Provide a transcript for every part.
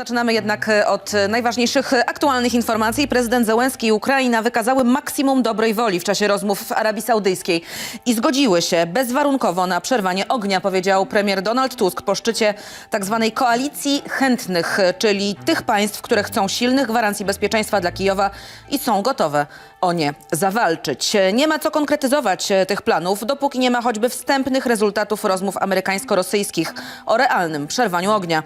Zaczynamy jednak e, od e, najważniejszych e, aktualnych informacji. Prezydent Zełenski i Ukraina wykazały maksimum dobrej woli w czasie rozmów w Arabii Saudyjskiej i zgodziły się bezwarunkowo na przerwanie ognia, powiedział premier Donald Tusk po szczycie tzw. koalicji chętnych, czyli tych państw, które chcą silnych gwarancji bezpieczeństwa dla Kijowa i są gotowe o nie zawalczyć. Nie ma co konkretyzować e, tych planów, dopóki nie ma choćby wstępnych rezultatów rozmów amerykańsko-rosyjskich o realnym przerwaniu ognia.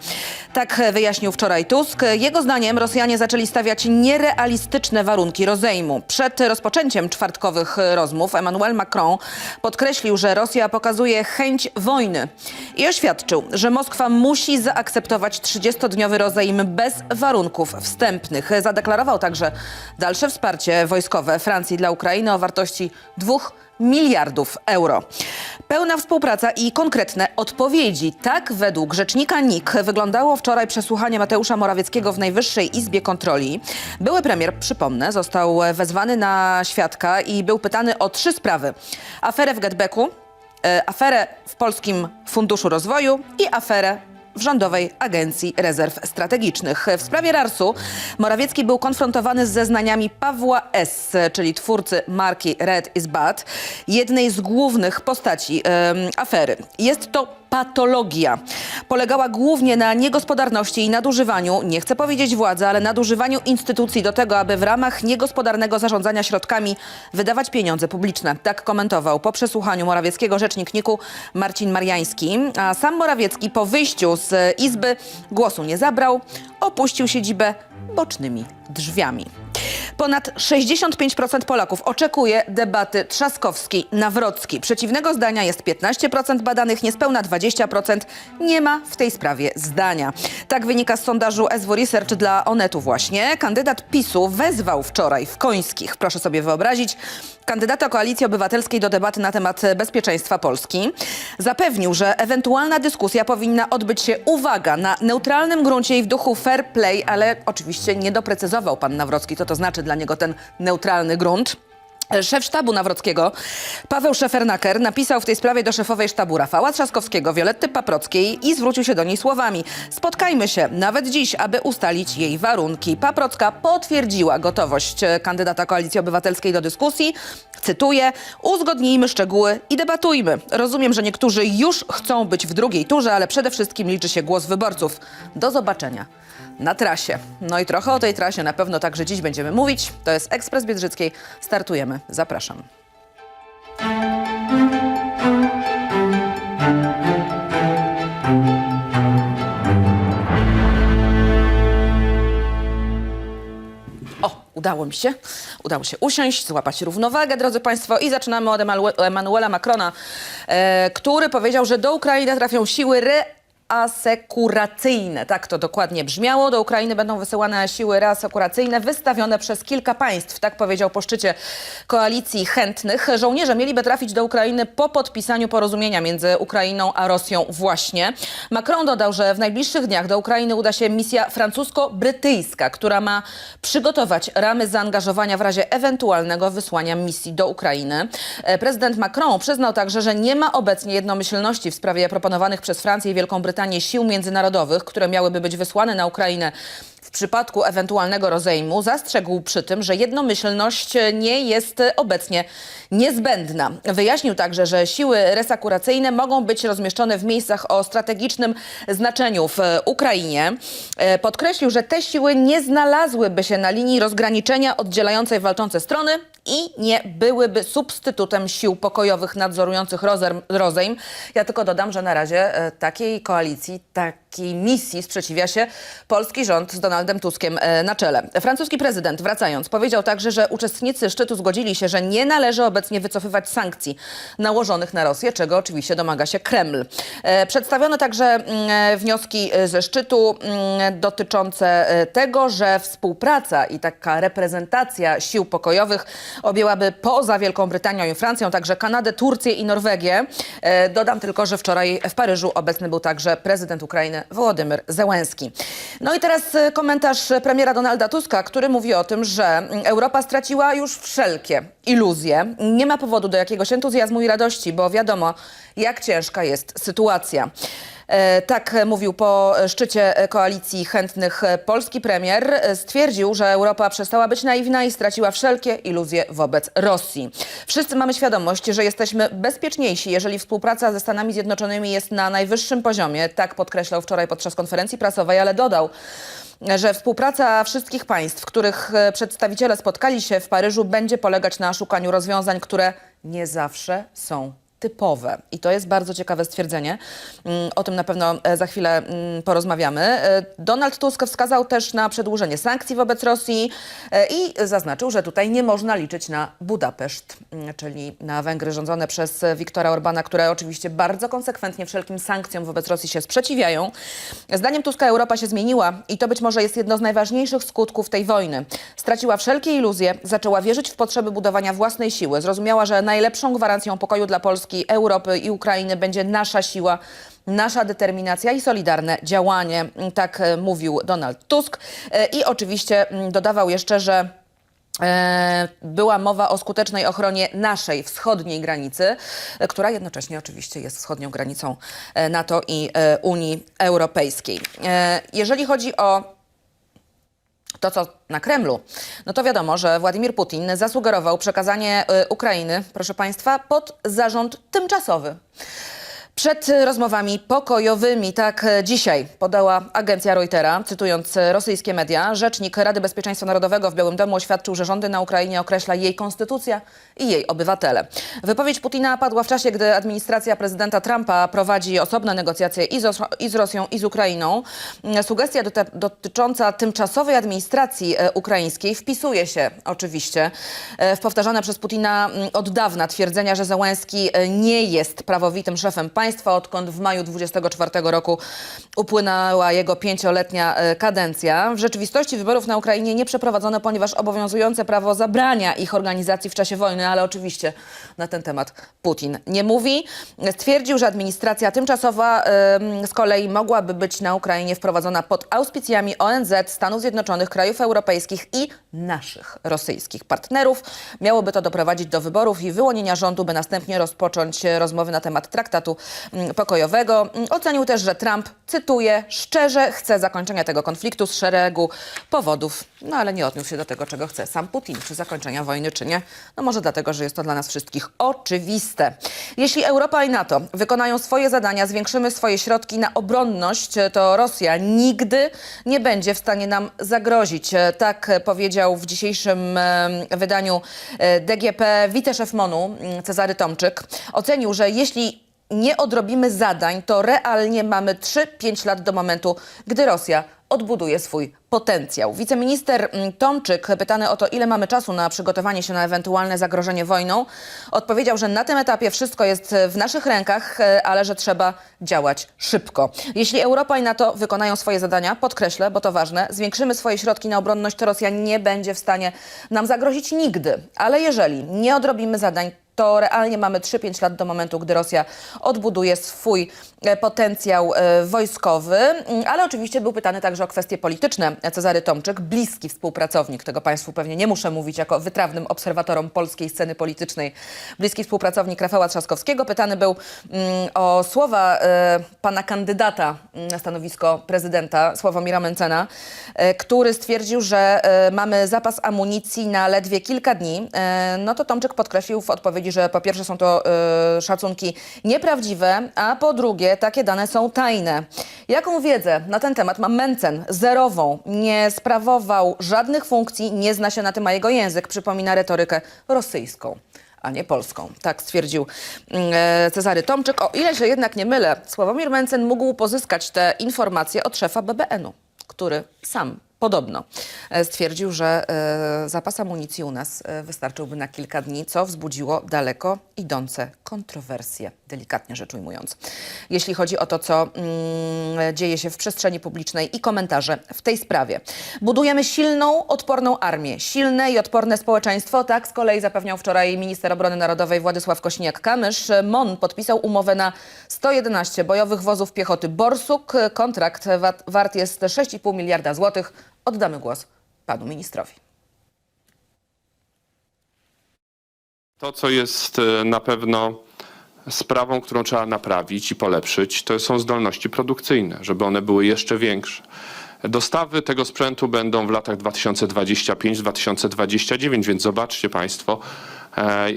Tak e, wyjaśnił wczoraj Tusk. Jego zdaniem Rosjanie zaczęli stawiać nierealistyczne warunki rozejmu. Przed rozpoczęciem czwartkowych e, rozmów Emmanuel Macron podkreślił, że Rosja pokazuje chęć wojny i oświadczył, że Moskwa musi zaakceptować 30-dniowy rozejm bez warunków wstępnych. Zadeklarował także dalsze wsparcie wojskowe Francji dla Ukrainy o wartości 2 miliardów euro. Pełna współpraca i konkretne odpowiedzi. Tak według rzecznika NIK wyglądało wczoraj przesłuchanie Mateusza Morawieckiego w Najwyższej Izbie Kontroli. Były premier, przypomnę, został wezwany na świadka i był pytany o trzy sprawy. Aferę w Getbacku, e, aferę w Polskim Funduszu Rozwoju i aferę w Rządowej Agencji Rezerw Strategicznych. W sprawie RARS-u Morawiecki był konfrontowany z zeznaniami Pawła S., czyli twórcy marki Red is Bad, jednej z głównych postaci afery. Jest to patologia. Polegała głównie na niegospodarności i nadużywaniu, nie chcę powiedzieć władzy, ale nadużywaniu instytucji do tego, aby w ramach niegospodarnego zarządzania środkami wydawać pieniądze publiczne. Tak komentował po przesłuchaniu Morawieckiego rzecznik NIK-u Marcin Mariański. A sam Morawiecki po wyjściu z Izby głosu nie zabrał, opuścił siedzibę bocznymi drzwiami. Ponad 65% Polaków oczekuje debaty Trzaskowski-Nawrocki. Przeciwnego zdania jest 15% badanych, niespełna 20% nie ma w tej sprawie zdania. Tak wynika z sondażu SW Research dla Onetu właśnie. Kandydat PiSu wezwał wczoraj w Końskich, proszę sobie wyobrazić, kandydata Koalicji Obywatelskiej do debaty na temat bezpieczeństwa Polski. Zapewnił, że ewentualna dyskusja powinna odbyć się, uwaga, na neutralnym gruncie i w duchu fair play, ale oczywiście nie doprecyzował pan Nawrocki, co to znaczy dla niego ten neutralny grunt. Szef sztabu Nawrockiego, Paweł Szefernaker, napisał w tej sprawie do szefowej sztabu Rafała Trzaskowskiego, Violetty Paprockiej i zwrócił się do niej słowami. Spotkajmy się nawet dziś, aby ustalić jej warunki. Paprocka potwierdziła gotowość e, kandydata Koalicji Obywatelskiej do dyskusji. Cytuję, uzgodnijmy szczegóły i debatujmy. Rozumiem, że niektórzy już chcą być w drugiej turze, ale przede wszystkim liczy się głos wyborców. Do zobaczenia na trasie. No i trochę o tej trasie na pewno także dziś będziemy mówić. To jest Ekspres Biedrzyckiej. Startujemy. Zapraszam. Udało mi się. Udało się usiąść, złapać równowagę, drodzy Państwo. I zaczynamy od Emanuela Macrona, e, który powiedział, że do Ukrainy trafią siły reasekuracyjne. Tak to dokładnie brzmiało. Do Ukrainy będą wysyłane siły reasekuracyjne wystawione przez kilka państw. Tak powiedział po szczycie koalicji chętnych. Żołnierze mieliby trafić do Ukrainy po podpisaniu porozumienia między Ukrainą a Rosją właśnie. Macron dodał, że w najbliższych dniach do Ukrainy uda się misja francusko-brytyjska, która ma przygotować ramy zaangażowania w razie ewentualnego wysłania misji do Ukrainy. E, Prezydent Macron przyznał także, że nie ma obecnie jednomyślności w sprawie proponowanych przez Francję i Wielką Brytanię sił międzynarodowych, które miałyby być wysłane na Ukrainę w przypadku ewentualnego rozejmu. Zastrzegł przy tym, że jednomyślność nie jest obecnie niezbędna. Wyjaśnił także, że siły resakuracyjne mogą być rozmieszczone w miejscach o strategicznym znaczeniu w Ukrainie. E, Podkreślił, że te siły nie znalazłyby się na linii rozgraniczenia oddzielającej walczące strony i nie byłyby substytutem sił pokojowych nadzorujących rozejm. Ja tylko dodam, że na razie e, takiej koalicji, takiej misji sprzeciwia się polski rząd z Donaldem Tuskiem e, na czele. Francuski prezydent, wracając, powiedział także, że uczestnicy szczytu zgodzili się, że nie należy obecnie wycofywać sankcji nałożonych na Rosję, czego oczywiście domaga się Kreml. E, Przedstawiono także mm, wnioski ze szczytu mm, dotyczące tego, że współpraca i taka reprezentacja sił pokojowych objęłaby poza Wielką Brytanią i Francją także Kanadę, Turcję i Norwegię. E, Dodam tylko, że wczoraj w Paryżu obecny był także prezydent Ukrainy Wołodymyr Zełenski. No i teraz e, komentarz premiera Donalda Tuska, który mówi o tym, że mm, Europa straciła już wszelkie iluzje. Nie ma powodu do jakiegoś entuzjazmu i radości, bo wiadomo, jak ciężka jest sytuacja. E, Tak mówił po szczycie koalicji chętnych polski premier. Stwierdził, że Europa przestała być naiwna i straciła wszelkie iluzje wobec Rosji. Wszyscy mamy świadomość, że jesteśmy bezpieczniejsi, jeżeli współpraca ze Stanami Zjednoczonymi jest na najwyższym poziomie. Tak podkreślał wczoraj podczas konferencji prasowej, ale dodał, że współpraca wszystkich państw, których e, przedstawiciele spotkali się w Paryżu, będzie polegać na szukaniu rozwiązań, które nie zawsze są typowe. I to jest bardzo ciekawe stwierdzenie. Mm, O tym na pewno e, za chwilę mm, porozmawiamy. E, Donald Tusk wskazał też na przedłużenie sankcji wobec Rosji e, i zaznaczył, że tutaj nie można liczyć na Budapeszt, mm, czyli na Węgry rządzone przez Viktora Orbana, które oczywiście bardzo konsekwentnie wszelkim sankcjom wobec Rosji się sprzeciwiają. Zdaniem Tuska Europa się zmieniła i to być może jest jedno z najważniejszych skutków tej wojny. Straciła wszelkie iluzje, zaczęła wierzyć w potrzeby budowania własnej siły. Zrozumiała, że najlepszą gwarancją pokoju dla Polski, Europy i Ukrainy będzie nasza siła, nasza determinacja i solidarne działanie. Tak e, mówił Donald Tusk. E, I oczywiście dodawał jeszcze, że E, była mowa o skutecznej ochronie naszej wschodniej granicy, która jednocześnie oczywiście jest wschodnią granicą NATO i Unii Europejskiej. Jeżeli chodzi o to, co na Kremlu, no to wiadomo, że Władimir Putin zasugerował przekazanie e, Ukrainy, proszę Państwa, pod zarząd tymczasowy. Przed rozmowami pokojowymi, tak dzisiaj podała agencja Reutera, cytując rosyjskie media, rzecznik Rady Bezpieczeństwa Narodowego w Białym Domu oświadczył, że rządy na Ukrainie określa jej konstytucja i jej obywatele. Wypowiedź Putina padła w czasie, gdy administracja prezydenta Trumpa prowadzi osobne negocjacje i z, i z Rosją, i z Ukrainą. Sugestia dotycząca tymczasowej administracji e, ukraińskiej wpisuje się oczywiście e, w powtarzane przez Putina od dawna twierdzenia, że Załęski e, nie jest prawowitym szefem państwa, odkąd w maju 24 roku upłynęła jego pięcioletnia e, kadencja. W rzeczywistości wyborów na Ukrainie nie przeprowadzono, ponieważ obowiązujące prawo zabrania ich organizacji w czasie wojny, ale oczywiście na ten temat Putin nie mówi. Stwierdził, że administracja tymczasowa z kolei mogłaby być na Ukrainie wprowadzona pod auspicjami ONZ, Stanów Zjednoczonych, krajów europejskich i naszych rosyjskich partnerów. Miałoby to doprowadzić do wyborów i wyłonienia rządu, by następnie rozpocząć e, rozmowy na temat traktatu pokojowego. Mm, Ocenił też, że Trump, cytuję, szczerze chce zakończenia tego konfliktu z szeregu powodów. No ale nie odniósł się do tego, czego chce sam Putin, czy zakończenia wojny, czy nie. No może dlatego, że jest to dla nas wszystkich oczywiste. Jeśli Europa i NATO wykonają swoje zadania, zwiększymy swoje środki na obronność, to Rosja nigdy nie będzie w stanie nam zagrozić. Tak powiedział w dzisiejszym wydaniu e, DGP wiceszef MONU mm, Cezary Tomczyk. Ocenił, że jeśli nie odrobimy zadań, to realnie mamy 3-5 lat do momentu, gdy Rosja odbuduje swój potencjał. Wiceminister mm, Tomczyk, pytany o to, ile mamy czasu na przygotowanie się na ewentualne zagrożenie wojną, odpowiedział, że na tym etapie wszystko jest e, w naszych rękach, e, ale że trzeba działać szybko. Jeśli Europa i NATO wykonają swoje zadania, podkreślę, bo to ważne, zwiększymy swoje środki na obronność, to Rosja nie będzie w stanie nam zagrozić nigdy. Ale jeżeli nie odrobimy zadań, to realnie mamy 3-5 lat do momentu, gdy Rosja odbuduje swój e, potencjał e, wojskowy. Mm, Ale oczywiście był pytany także o kwestie polityczne. Cezary Tomczyk, bliski współpracownik, tego Państwu pewnie nie muszę mówić jako wytrawnym obserwatorom polskiej sceny politycznej, bliski współpracownik Rafała Trzaskowskiego. Pytany był mm, o słowa e, pana kandydata mm, na stanowisko prezydenta, Sławomira Mencena, który stwierdził, że mamy zapas amunicji na ledwie kilka dni. No to Tomczyk podkreślił w odpowiedzi, że po pierwsze są to e, szacunki nieprawdziwe, a po drugie takie dane są tajne. Jaką wiedzę na ten temat ma Mencen? Zerową. Nie sprawował żadnych funkcji, nie zna się na tym, a jego język przypomina retorykę rosyjską a nie polską. Tak stwierdził mm, e, Cezary Tomczyk. O ile się jednak nie mylę, Sławomir Mencen mógł pozyskać te informacje od szefa BBN-u, który sam podobno e, stwierdził, że e, zapas amunicji u nas e, wystarczyłby na kilka dni, co wzbudziło daleko idące kontrowersje, delikatnie rzecz ujmując. Jeśli chodzi o to, co mm, dzieje się w przestrzeni publicznej i komentarze w tej sprawie. Budujemy silną, odporną armię, silne i odporne społeczeństwo. Tak z kolei zapewniał wczoraj minister obrony narodowej Władysław Kośniak-Kamysz. MON podpisał umowę na 111 bojowych wozów piechoty Borsuk. Kontrakt wa- wart jest 6,5 miliarda złotych. Oddamy głos panu ministrowi. To, co jest e, na pewno sprawą, którą trzeba naprawić i polepszyć, to są zdolności produkcyjne, żeby one były jeszcze większe. Dostawy tego sprzętu będą w latach 2025-2029, więc zobaczcie Państwo,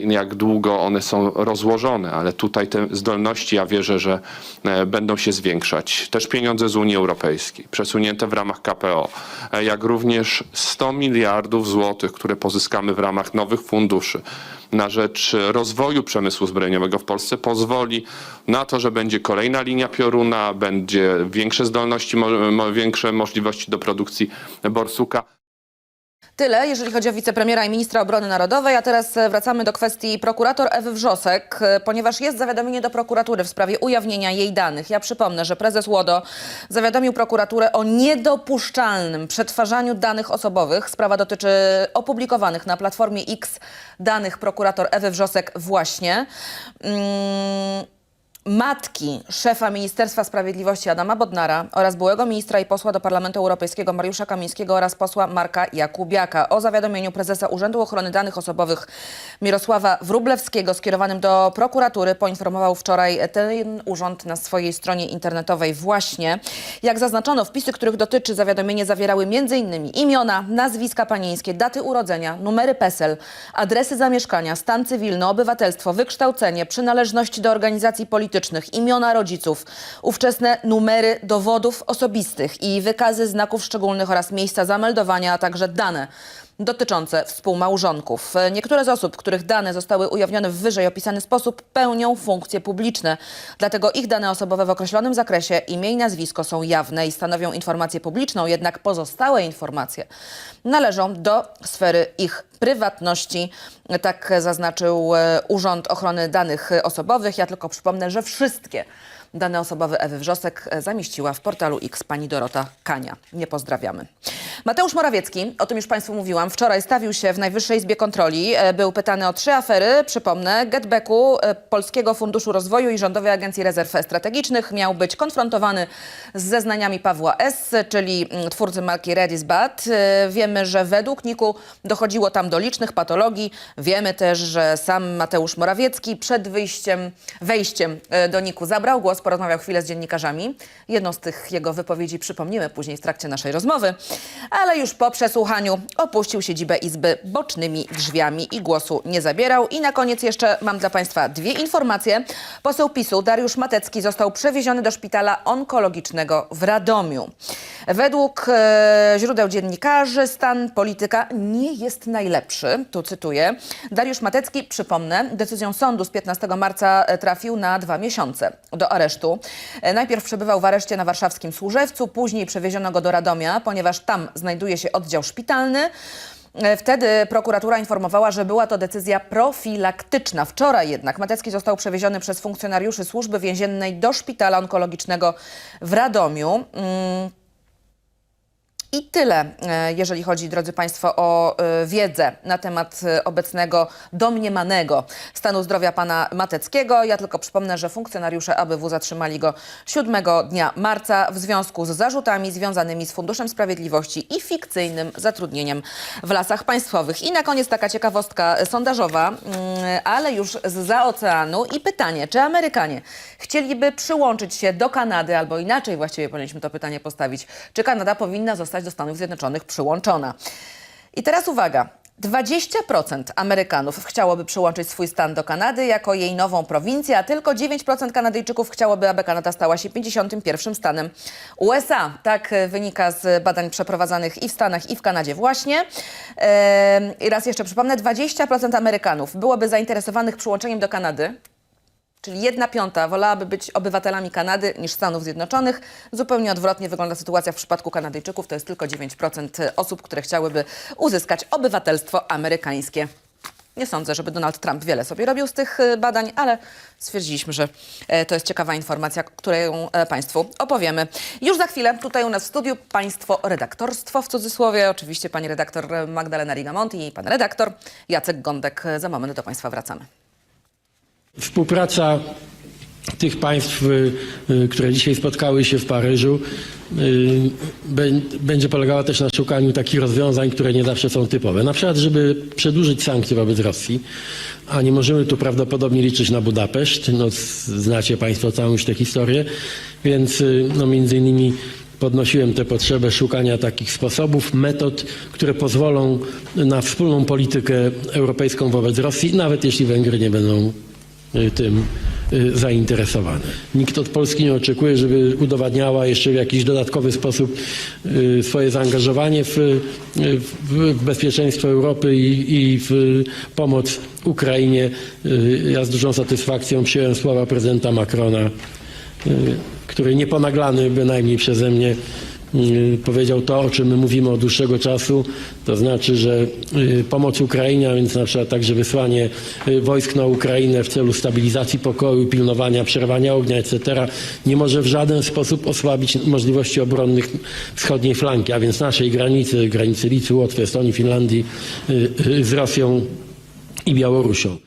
jak długo one są rozłożone, ale tutaj te zdolności, ja wierzę, że e, będą się zwiększać. Też pieniądze z Unii Europejskiej, przesunięte w ramach KPO, e, jak również 100 miliardów złotych, które pozyskamy w ramach nowych funduszy na rzecz rozwoju przemysłu zbrojeniowego w Polsce pozwoli na to, że będzie kolejna linia pioruna, będzie większe zdolności, większe możliwości do produkcji borsuka. Tyle, jeżeli chodzi o wicepremiera i ministra obrony narodowej, a teraz e, wracamy do kwestii prokurator Ewy Wrzosek, e, ponieważ jest zawiadomienie do prokuratury w sprawie ujawnienia jej danych. Ja przypomnę, że prezes Łodo zawiadomił prokuraturę o niedopuszczalnym przetwarzaniu danych osobowych. Sprawa dotyczy opublikowanych na Platformie X danych prokurator Ewy Wrzosek właśnie. Mm, matki szefa Ministerstwa Sprawiedliwości Adama Bodnara oraz byłego ministra i posła do Parlamentu Europejskiego Mariusza Kamińskiego oraz posła Marka Jakubiaka o zawiadomieniu prezesa Urzędu Ochrony Danych Osobowych Mirosława Wróblewskiego skierowanym do prokuratury poinformował wczoraj ten urząd na swojej stronie internetowej właśnie. Jak zaznaczono, wpisy, których dotyczy zawiadomienie zawierały m.in. imiona, nazwiska panieńskie, daty urodzenia, numery PESEL, adresy zamieszkania, stan cywilny, obywatelstwo, wykształcenie, przynależności do organizacji politycznych, imiona rodziców, ówczesne numery dowodów osobistych i wykazy znaków szczególnych oraz miejsca zameldowania, a także dane dotyczące współmałżonków. Niektóre z osób, których dane zostały ujawnione w wyżej opisany sposób, pełnią funkcje publiczne. Dlatego ich dane osobowe w określonym zakresie, imię i nazwisko są jawne i stanowią informację publiczną, jednak pozostałe informacje należą do sfery ich prywatności. Tak zaznaczył e, Urząd Ochrony Danych Osobowych. Ja tylko przypomnę, że wszystkie Dane osobowe Ewy Wrzosek e, zamieściła w portalu X pani Dorota Kania. Nie pozdrawiamy. Mateusz Morawiecki, o tym już Państwu mówiłam, wczoraj stawił się w Najwyższej Izbie Kontroli. E, Był pytany o trzy afery, przypomnę, Getbacku, e, Polskiego Funduszu Rozwoju i Rządowej Agencji Rezerw Strategicznych. Miał być konfrontowany z zeznaniami Pawła S., czyli mm, twórcy marki Redis Bat. E, Wiemy, że według NIK-u dochodziło tam do licznych patologii. Wiemy też, że sam Mateusz Morawiecki przed wyjściem, wejściem do NIK-u zabrał głos, porozmawiał chwilę z dziennikarzami. Jedną z tych jego wypowiedzi przypomnimy później w trakcie naszej rozmowy, ale już po przesłuchaniu opuścił siedzibę Izby bocznymi drzwiami i głosu nie zabierał. I na koniec jeszcze mam dla Państwa dwie informacje. Poseł PiSu Dariusz Matecki został przewieziony do szpitala onkologicznego w Radomiu. Według e, źródeł dziennikarzy stan polityka nie jest najlepszy. Tu cytuję. Dariusz Matecki, przypomnę, decyzją sądu z 15 marca e, trafił na dwa miesiące do aresztu. E, Najpierw przebywał w areszcie na warszawskim Służewcu, później przewieziono go do Radomia, ponieważ tam znajduje się oddział szpitalny. E, Wtedy prokuratura informowała, że była to decyzja profilaktyczna. Wczoraj jednak Matecki został przewieziony przez funkcjonariuszy służby więziennej do szpitala onkologicznego w Radomiu. I tyle, e, jeżeli chodzi, drodzy Państwo, o e, wiedzę na temat e, obecnego domniemanego stanu zdrowia pana Mateckiego. Ja tylko przypomnę, że funkcjonariusze ABW zatrzymali go 7 dnia marca w związku z zarzutami związanymi z Funduszem Sprawiedliwości i fikcyjnym zatrudnieniem w lasach państwowych. I na koniec taka ciekawostka sondażowa, mm, ale już z oceanu i pytanie, czy Amerykanie chcieliby przyłączyć się do Kanady, albo inaczej właściwie powinniśmy to pytanie postawić, czy Kanada powinna zostać do Stanów Zjednoczonych przyłączona. I teraz uwaga. 20% Amerykanów chciałoby przyłączyć swój stan do Kanady jako jej nową prowincję, a tylko 9% Kanadyjczyków chciałoby, aby Kanada stała się 51 stanem USA. Tak e, wynika z badań przeprowadzanych i w Stanach, i w Kanadzie właśnie. Ehm, I raz jeszcze przypomnę, 20% Amerykanów byłoby zainteresowanych przyłączeniem do Kanady, Czyli jedna piąta wolałaby być obywatelami Kanady niż Stanów Zjednoczonych. Zupełnie odwrotnie wygląda sytuacja w przypadku Kanadyjczyków. To jest tylko 9% osób, które chciałyby uzyskać obywatelstwo amerykańskie. Nie sądzę, żeby Donald Trump wiele sobie robił z tych e, badań, ale stwierdziliśmy, że e, to jest ciekawa informacja, którą e, Państwu opowiemy. Już za chwilę tutaj u nas w studiu Państwo redaktorstwo w cudzysłowie. Oczywiście pani redaktor Magdalena Rigamonti i pan redaktor Jacek Gądek. Za moment do Państwa wracamy. Współpraca tych państw, y, y, które dzisiaj spotkały się w Paryżu, y, bę- będzie polegała też na szukaniu takich rozwiązań, które nie zawsze są typowe. Na przykład, żeby przedłużyć sankcje wobec Rosji, a nie możemy tu prawdopodobnie liczyć na Budapeszt, no, znacie Państwo całą już tę historię, więc no, między innymi podnosiłem tę potrzebę szukania takich sposobów, metod, które pozwolą na wspólną politykę europejską wobec Rosji, nawet jeśli Węgry nie będą tym y, zainteresowane. Nikt od Polski nie oczekuje, żeby udowadniała jeszcze w jakiś dodatkowy sposób y, swoje zaangażowanie w, y, w, bezpieczeństwo Europy i, i w pomoc Ukrainie. Y, Ja z dużą satysfakcją przyjąłem słowa prezydenta Macrona, y, który nieponaglany bynajmniej przeze mnie y, powiedział to, o czym my mówimy od dłuższego czasu, to znaczy, że y, pomoc Ukrainie, a więc na przykład także wysłanie y, wojsk na Ukrainę w celu stabilizacji pokoju, pilnowania, przerwania ognia, etc., nie może w żaden sposób osłabić możliwości obronnych wschodniej flanki, a więc naszej granicy, granicy Litwy, Łotwy, Estonii, Finlandii y, z Rosją i Białorusią.